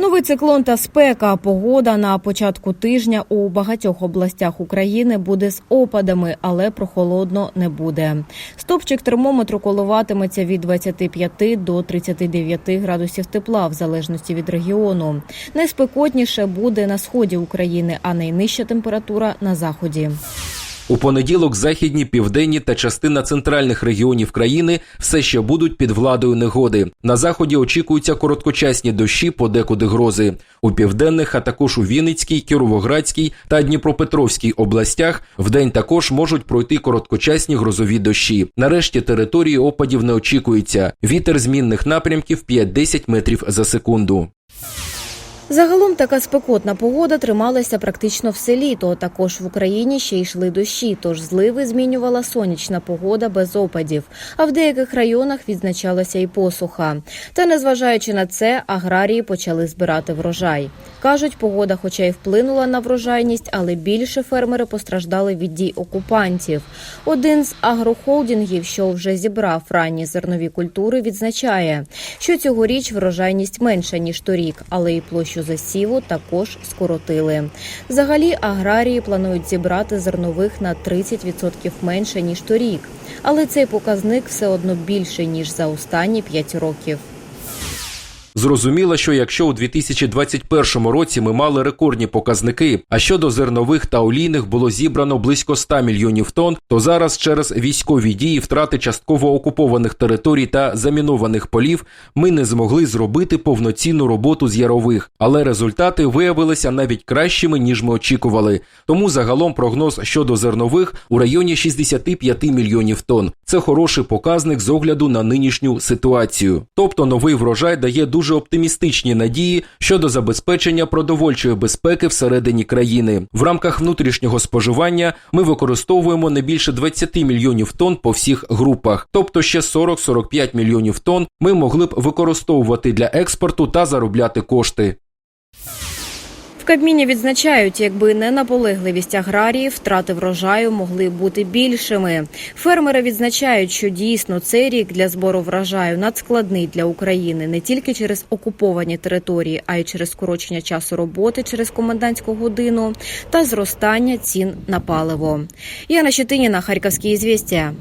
Новий циклон та спека. Погода на початку тижня у багатьох областях України буде з опадами, але прохолодно не буде. Стопчик термометру коливатиметься від 25 до 39 градусів тепла, в залежності від регіону. Найспекотніше буде на сході України, а найнижча температура на заході. У понеділок західні, південні та частина центральних регіонів країни все ще будуть під владою негоди. На заході очікуються короткочасні дощі, подекуди грози. У південних, а також у Вінницькій, Кіровоградській та Дніпропетровській областях вдень також можуть пройти короткочасні грозові дощі. Нарешті території опадів не очікується. Вітер змінних напрямків 5-10 метрів за секунду. Загалом така спекотна погода трималася практично все літо. Також в Україні ще йшли дощі, тож зливи змінювала сонячна погода без опадів. А в деяких районах відзначалася і посуха. Та незважаючи на це, аграрії почали збирати врожай. кажуть, погода, хоча й вплинула на врожайність, але більше фермери постраждали від дій окупантів. Один з агрохолдингів, що вже зібрав ранні зернові культури, відзначає, що цьогоріч врожайність менша ніж торік, але і площу засіву також скоротили. Взагалі аграрії планують зібрати зернових на 30% менше ніж торік, але цей показник все одно більше ніж за останні 5 років. Зрозуміло, що якщо у 2021 році ми мали рекордні показники, а щодо зернових та олійних було зібрано близько 100 мільйонів тонн, то зараз через військові дії, втрати частково окупованих територій та замінованих полів, ми не змогли зробити повноцінну роботу з ярових, але результати виявилися навіть кращими ніж ми очікували. Тому загалом прогноз щодо зернових у районі 65 мільйонів тонн. Це хороший показник з огляду на нинішню ситуацію. Тобто новий врожай дає дуже оптимістичні надії щодо забезпечення продовольчої безпеки всередині країни. В рамках внутрішнього споживання ми використовуємо не більше 20 мільйонів тонн по всіх групах, тобто ще 40-45 мільйонів тонн ми могли б використовувати для експорту та заробляти кошти. Кабміні відзначають, якби не наполегливість аграріїв, втрати врожаю могли бути більшими. Фермери відзначають, що дійсно цей рік для збору врожаю надскладний для України не тільки через окуповані території, а й через скорочення часу роботи через комендантську годину та зростання цін на паливо. Яна Щетиніна, Харківські ізвістія.